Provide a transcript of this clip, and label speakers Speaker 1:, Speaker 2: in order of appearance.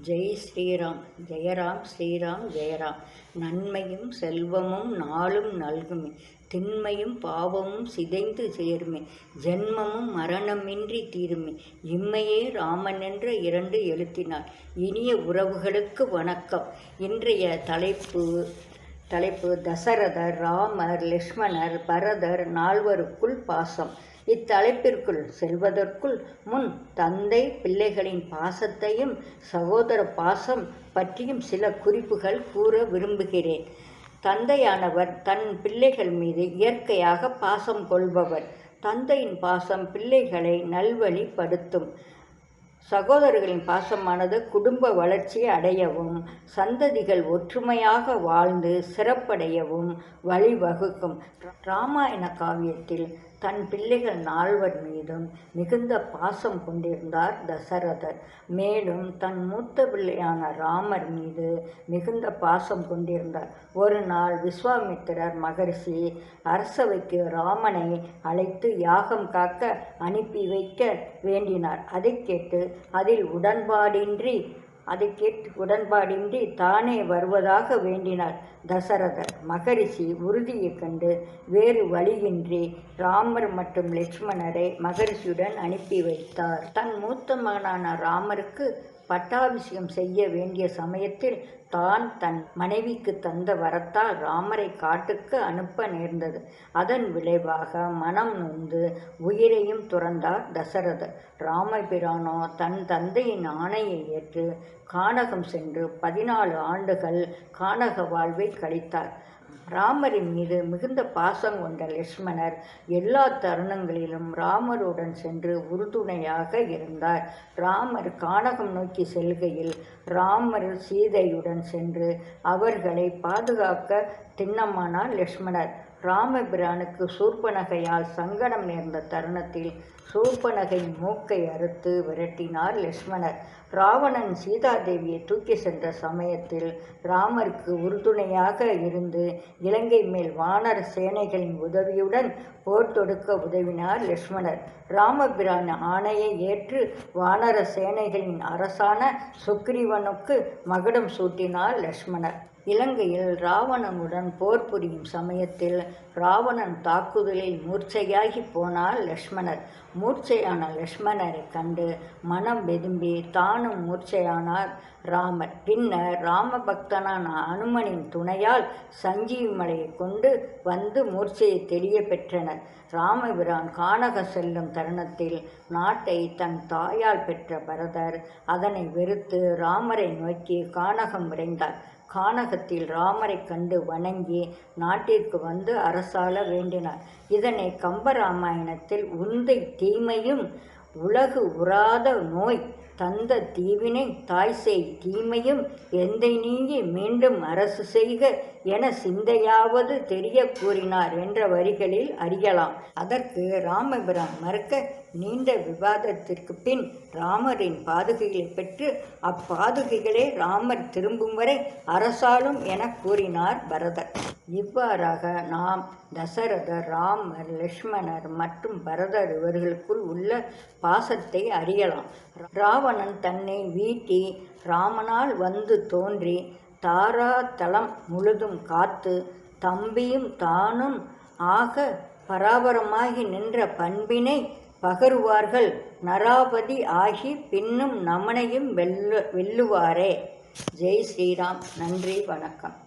Speaker 1: ஜெய் ஸ்ரீராம் ஜெயராம் ஸ்ரீராம் ஜெயராம். நன்மையும் செல்வமும் நாளும் நல்குமே. திண்மையும் பாவமும் சிதைந்து சேருமே. ஜென்மமும் மரணமின்றி தீருமே. இம்மையே ராமன் என்ற இரண்டு எழுத்தினார். இனிய உறவுகளுக்கு வணக்கம். இன்றைய தலைப்பு தலைப்பு தசரதர் ராமர் லக்ஷ்மணர் பரதர் நால்வருக்குள் பாசம். இத்தலைப்பிற்குள் செல்வதற்குள் முன் தந்தை பிள்ளைகளின் பாசத்தையும் சகோதர பாசம் பற்றியும் சில குறிப்புகள் கூற விரும்புகிறேன். தந்தையானவர் தன் பிள்ளைகள் மீது இயற்கையாக பாசம் கொள்பவர். தந்தையின் பாசம் பிள்ளைகளை நல்வழிப்படுத்தும். சகோதரர்களின் பாசமானது குடும்ப வளர்ச்சி அடையவும் சந்ததிகள் ஒற்றுமையாக வாழ்ந்து சிறப்படையவும் வழிவகுக்கும். ராமாயண காவியத்தில் தன் பிள்ளைகள் நால்வர் மீதும் மிகுந்த பாசம் கொண்டிருந்தார் தசரதர். மேலும் தன் மூத்த பிள்ளையான ராமர் மீது மிகுந்த பாசம் கொண்டிருந்தார். ஒரு நாள் விஸ்வாமித்திரர் மகரிஷி அரசவைக்கு ராமனை அழைத்து யாகம் காக்க அனுப்பி வைக்க வேண்டினார். அதை கேட்டு அதில் உடன்பாடின்றி அதை கேட்டு உடன்பாடின்றி தானே வருவதாக வேண்டினார். தசரதர் மகரிஷி உறுதியைக் கண்டு வேறு வழியின்றி ராமர் மற்றும் லட்சுமணரை மகரிஷியுடன் அனுப்பி வைத்தார். தன் மூத்த மகனான ராமருக்கு பட்டாபிஷேகம் செய்ய வேண்டிய சமயத்தில் தான் தன் மனைவிக்கு தந்த வரத்தால் ராமரை காட்டுக்கு அனுப்ப நேர்ந்தது. அதன் விளைவாக மனம் நொந்து உயிரையும் துறந்தார் தசரதர். ராமபிரானோ தன் தந்தையின் ஆணையை ஏற்று கானகம் சென்று பதினாலு ஆண்டுகள் கானக வாழ்வை கழித்தார். ராமரின் மீது மிகுந்த பாசம் கொண்ட லக்ஷ்மணர் எல்லா தருணங்களிலும் ராமருடன் சென்று உறுதுணையாக இருந்தார். ராமர் கானகம் நோக்கி செல்கையில் ராமர் சீதையுடன் சென்று அவர்களை பாதுகாக்க திண்ணமானார் லக்ஷ்மணர். ராமபிரானுக்கு சூர்பனகையால் சங்கடம் நேர்ந்த தருணத்தில் சூர்பனகையின் மூக்கை அறுத்து விரட்டினார் லக்ஷ்மணர். ராவணன் சீதாதேவியை தூக்கி சென்ற சமயத்தில் ராமருக்கு உறுதுணையாக இருந்து இலங்கை மேல் வானர சேனைகளின் உதவியுடன் போர் தொடுக்க உதவினார் லக்ஷ்மணர். ராமபிரான் ஆணையை ஏற்று வானர சேனைகளின் அரசான சுக்ரீவனுக்கு மகுடம் சூட்டினார் லக்ஷ்மணர். இலங்கையில் ராவணனுடன் போர் புரியும் சமயத்தில் ராவணன் தாக்குதலில் மூர்ச்சையாகி போனார் லக்ஷ்மணர். மூர்ச்சையான லக்ஷ்மணரை கண்டு மனம் வெதும்பி தானும் மூர்ச்சையானார் ராமர். பின்னர் ராமபக்தனான அனுமனின் துணையால் சஞ்சீவி மலையை கொண்டு வந்து மூர்ச்சையை தெரிய பெற்றனர் ராமபிரான் கானக செல்லும் தருணத்தில் நாட்டை தன் தாயால் பெற்ற பரதர் அதனை வெறுத்து ராமரை நோக்கி கானகம் விரைந்தார். கானகத்தில் ராமரை கண்டு வணங்கி நாட்டிற்கு வந்து அரசாள வேண்டினார். இதனை கம்பராமாயணத்தில் உந்தை தீமையும் உலகு உறாத நோய் தந்த தீவினை தாய் செய் தீமையும் எந்தை நீங்கி மீண்டும் அரசு செய்க என சிந்தையாவது தெரிய கூறினார் என்ற வரிகளில் அறியலாம். அதற்கு ராமபிரான் மறுக்க நீண்ட விவாதத்திற்கு பின் ராமரின் பாதுகைகளை பெற்று அப்பாதுகைகளே ராமர் திரும்பும் வரை அரசாலும் என கூறினார் பரதர். இவ்வாறாக நாம் தசரதர் ராமர் லக்ஷ்மணர் மற்றும் பரதர் இவர்களுக்குள் உள்ள பாசத்தை அறியலாம். ராவணன் தன்னை வீட்டி ராமனால் வந்து தோன்றி தாராதலம் முழுதும் காத்து தம்பியும் தானும் ஆக பராபரமாகி நின்ற பண்பினை பகருவார்கள். நராபதி ஆகி பின்னும் நமனையும் வெல்லு வெல்லுவாரே. ஜெய் ஸ்ரீராம். நன்றி வணக்கம்.